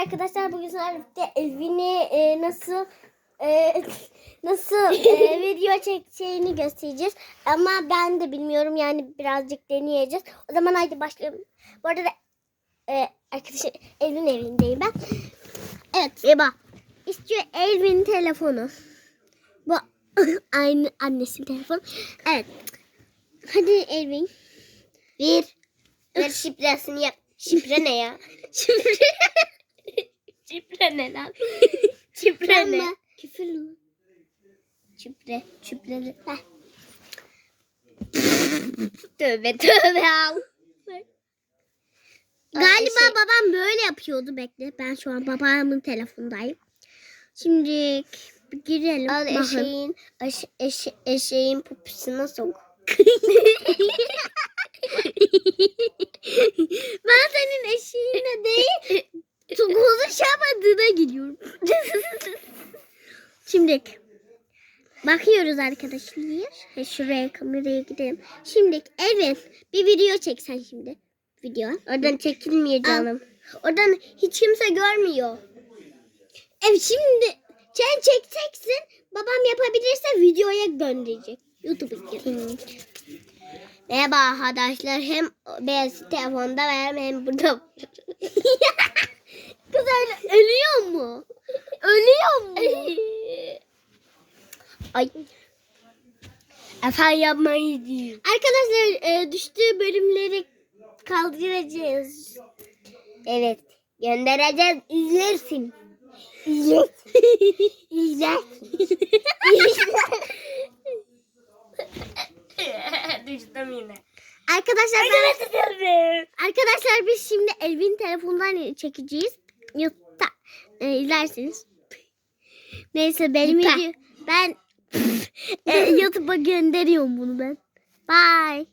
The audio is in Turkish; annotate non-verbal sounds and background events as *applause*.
arkadaşlar. Bugün sizlerle Elvin'i e, nasıl e, *laughs* nasıl e, *laughs* video çekeceğini göstereceğiz. Ama ben de bilmiyorum yani birazcık deneyeceğiz. O zaman haydi başlayalım. Bu arada da, e, arkadaşlar Elvin evindeyim ben. Evet Eba. İstiyor Elvin'in telefonu. Bu *laughs* aynı annesinin telefonu. Evet. Hadi Elvin. Bir. Ver şifresini yap. Şifre ne ya? Şifre. Şifre ne lan? *laughs* Şifre ne? Küfür mü? Şifre. Şifre. Heh. *laughs* tövbe tövbe al. Galiba şey- babam böyle yapıyordu bekle. Ben şu an babamın telefonundayım. Şimdi girelim. Al eşeğin, eş, eş, eşeğin popisine sok. *laughs* Şimdi bakıyoruz arkadaşlar. Şuraya kameraya gidelim. Şimdi evet bir video çeksen şimdi. Video. Oradan çekilmiyor Al. canım. Oradan hiç kimse görmüyor. Evet şimdi sen çekeceksin. Babam yapabilirse videoya gönderecek. YouTube'a girin. Merhaba arkadaşlar. Hem beyaz telefonda var hem burada. *laughs* Ay. Efendim yapmayı değil. Arkadaşlar e, düştüğü bölümleri kaldıracağız. Evet. Göndereceğiz. izlersin. İzler. *laughs* İzler. *laughs* Düştüm yine. Arkadaşlar ben, arkadaşlar biz şimdi Elvin telefonundan çekeceğiz. YouTube'da e, izlersiniz. Neyse benim video ben e, YouTube'a gönderiyorum bunu ben. Bye.